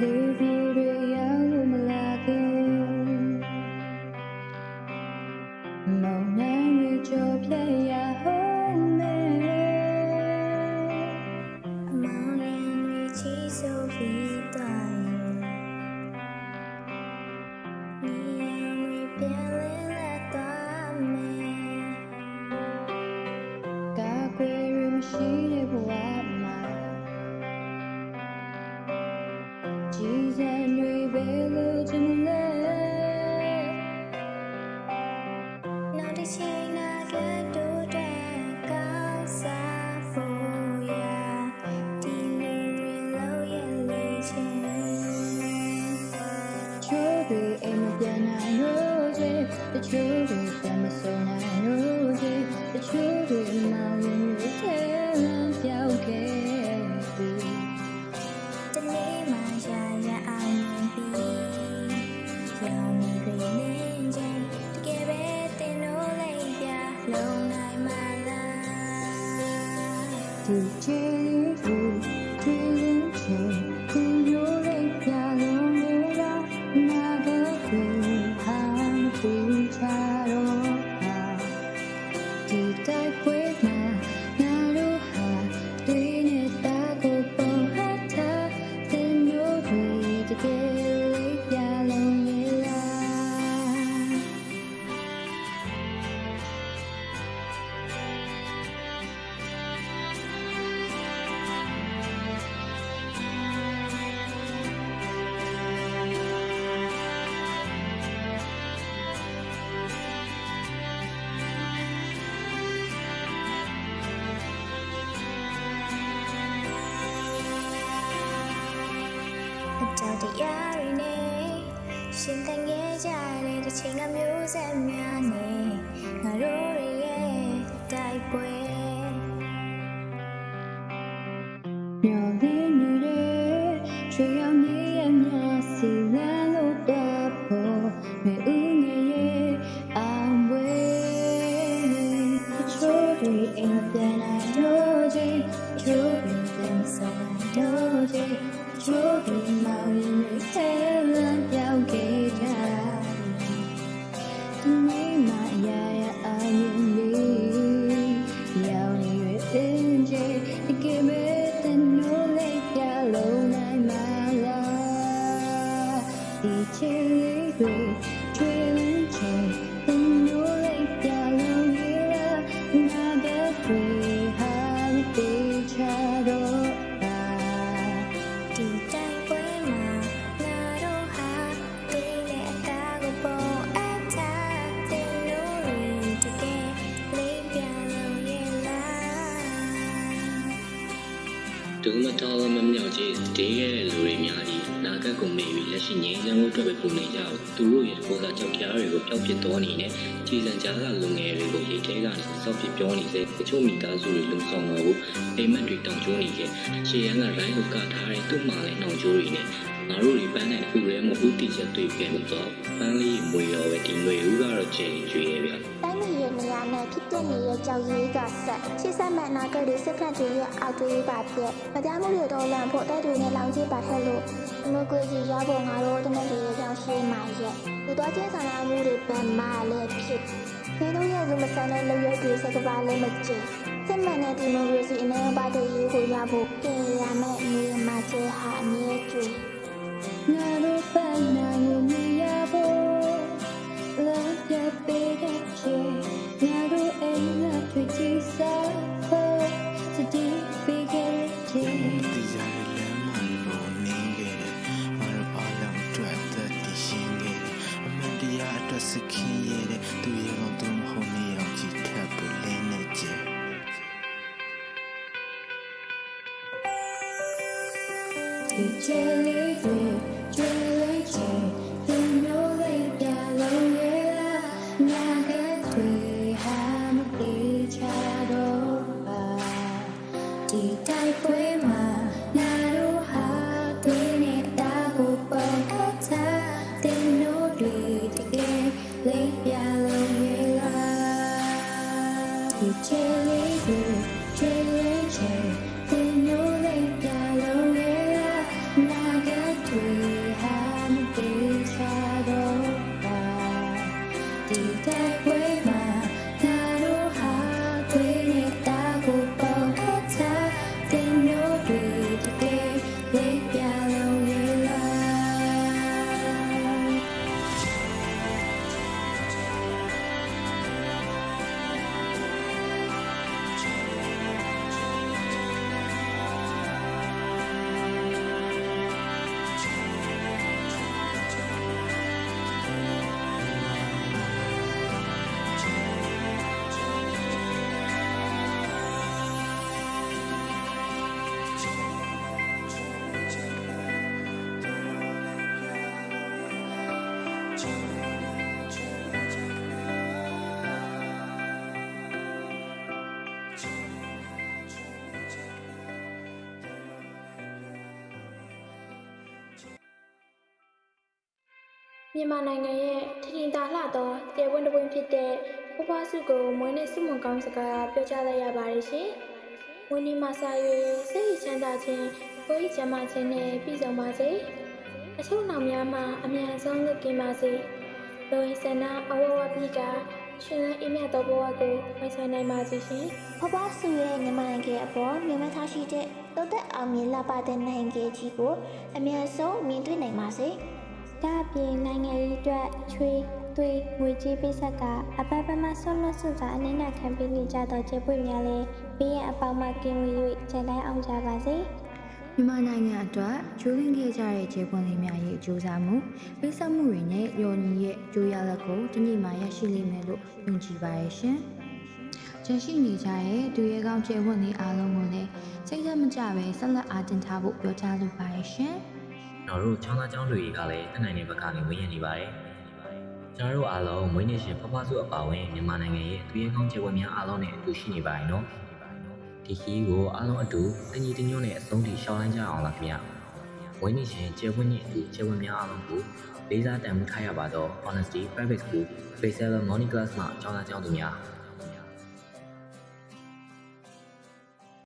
လေး ဒီချေလေးကိုချေလေးချေဒီလိုလေးပြလုံးလေးလားနာ ကြောက်တရားတွေနဲ့ရှင်သန်ခဲ့ကြတဲ့တစ်ချိန်ကမျိုးဆက်များနဲ့ငါတို့တွေရဲ့တိုက်ပွဲ လားဒီချေလေးတွေချွေလင်းချေတဲ့နိုးလေးပြလုံးရဲ့နာကတွေဟာတေချာတော့ပါဒီတိုက်ပွဲမှာငါတို့ဟာတွေ့တဲ့အတားကိုပေါ်အပ်ထားတဲ့လူတွေတကယ်လေးပြန်လို့ရဲ့လားဒုမတော်မမြောက်ကြီးတေးခဲ့တဲ့လူတွေများ ကြီးနာဂတ်ကိုမေ့ပြီးလက်ရှိငြိမ်းချမ်းမှုအတွက်ပဲပုံနေကြအောင်သူတို့ရဲ့ပေါ်စာကြောက်ကြားတွေကိုပျောက်ပစ်တော်နေနဲ့ကြည်စံကြားကလူငယ်တွေကိုရိတ်ထဲကနေစောက်ပြပြောနေစေတချို့မိသားစုတွေလုံဆောင်တော့ကိုအိမ်မက်တွေတောင်ကျိုးနေခဲ့ရှေ့ရန်ကရိုင်းကိုကထားတဲ့သူ့မှာလည်းနှောင်ကျိုးတွေနဲ့ငါတို့တွေပန်းတဲ့ခုရဲမဟုတ်တိချက်တွေ့ပြန်တော့ပန်းလေးမွေရောပဲဒီမွေဦးကတော့ကျင်းကျွေးရဲ့ဗျတိုင်းပြည်ရဲ့နေရာနဲ့ဖြစ်ပျက်နေတဲ့ကြောက်ရေးကဆက်ရှေ့ဆက်မှန်နာကတွေစက္ကန့်တွေရဲ့အောက်တွေးပါပြက်မတရားမှုတွေတော့လန့်ဖို့တိုက်တွေနဲ့လောင်ကြီးပါထက်လို့ ရဲ့ကြောင်းရှိမှရဲ့လူတော်ချင်းဆန္ဒမှုတွေဗန်မာလည်းဖြစ်ဒီတို့ရဲ့လူမဆန်တဲ့လူရုပ်တွေစကပါလည်းမကျင်စစ်မှန်တဲ့ဒီမိုကရေစီအနေနဲ့ပါတဲ့ရေးကိုရဖို့ကြင်ရမယ့်အနေမှာချေဟာအမြဲကျွေး တရားအတွက်စခင်ရဲ့တဲ့သူရဲ့ကောင်သူမဟုတ်နေအောင်ကြည့်ထပ်ပြီးလင်းနေကြ။ဒီချေလေးတွေကျွေးလေးချေဒီ မြန်မာနိုင်ငံရဲ့ထင်ထင်သာလှသောကျေဝန်းတစ်ပွင့်ဖြစ်တဲ့ဘွားဘွားစုကိုမွေးနေ့စုမွန်ကောင်းစကားပြောကြားလိုက်ရပါတယ်ရှင်။ဝင်းဒီမှာစာ၍စိတ်ရချမ်းသာခြင်းကိုယ်ရချမ်းသာခြင်းနဲ့ပြည့်စုံပါစေ။အချို့နောက်များမှာအမြန်ဆုံးလွတ်ကင်းပါစေ။လိုရင်းဆန္ဒအဝဝပြီးကရှင်လန်းအိမ်မြတ်သောဘဝကိုဝိုင်းဆိုင်နိုင်ပါစေရှင်။ဘွားဘွားစုရဲ့မြန်မာနိုင်ငံအပေါ်မြန်မာထားရှိတဲ့တိုးတက်အောင်မြင်လာပါတဲ့နိုင်ငံကြီးကိုအမြန်ဆုံးမြင်တွေ့နိုင်ပါစေ။ ဒါအပြင်နိုင်ငံရေးအတွက်ချွေးသွေးငွေကြေးပေးဆက်ကအပပမဆွလွတ်စုစာအနည်းငယ်ခံပေးနေကြသောကျေပွေများလည်းဘေးရန်အပေါင်းမှကင်းဝေး၍ကျန်တိုင်းအောင်ကြပါစေမြန်မာနိုင်ငံအတွက်ကျိုးလင်းခဲ့ကြတဲ့ခြေပွန်လေးများရဲ့အကျိုးစားမှုပိတ်ဆက်မှုတွေနဲ့ရော်ညီရဲ့အကျိုးရလဒ်ကိုတနည်းမှရရှိလိမ့်မယ်လို့ယုံကြည်ပါရဲ့ရှင်။ကျန်ရှိနေကြတဲ့သူရဲကောင်းခြေပွန်လေးအားလုံးကိုလည်းစိတ်သက်မကြပဲဆက်လက်အားတင်ထားဖို့ပြောကြားလိုပါရဲ့ရှင်။ ကျွန်တော်တို့ချောင်းသားကျောင်းတွေကလည်းတက်နိုင်တဲ့ဘက်ကနေဝင်ရနေပါတယ်ကျွန်တော်တို့အားလုံးမွေးနေ့ရှင်ဖဖစုအပါဝင်မြန်မာနိုင်ငံရဲ့သူရဲကောင်းခြေဝတ်များအားလုံးနဲ့အတူရှိနေပါတယ်နော်ဒီခီးကိုအားလုံးအတူတညီတညွတ်နဲ့အဆုံးထိရှောင်းလိုက်ကြအောင်လားခင်ဗျမွေးနေ့ရှင်ခြေဝတ်ညစ်အတူခြေဝတ်များအားလုံးကိုလေးစားတန်ဖိုးထားရပါတော့ Honesty Private School Phase 7 Morning Class မှာကျောင်းသားကျောင်းသူများ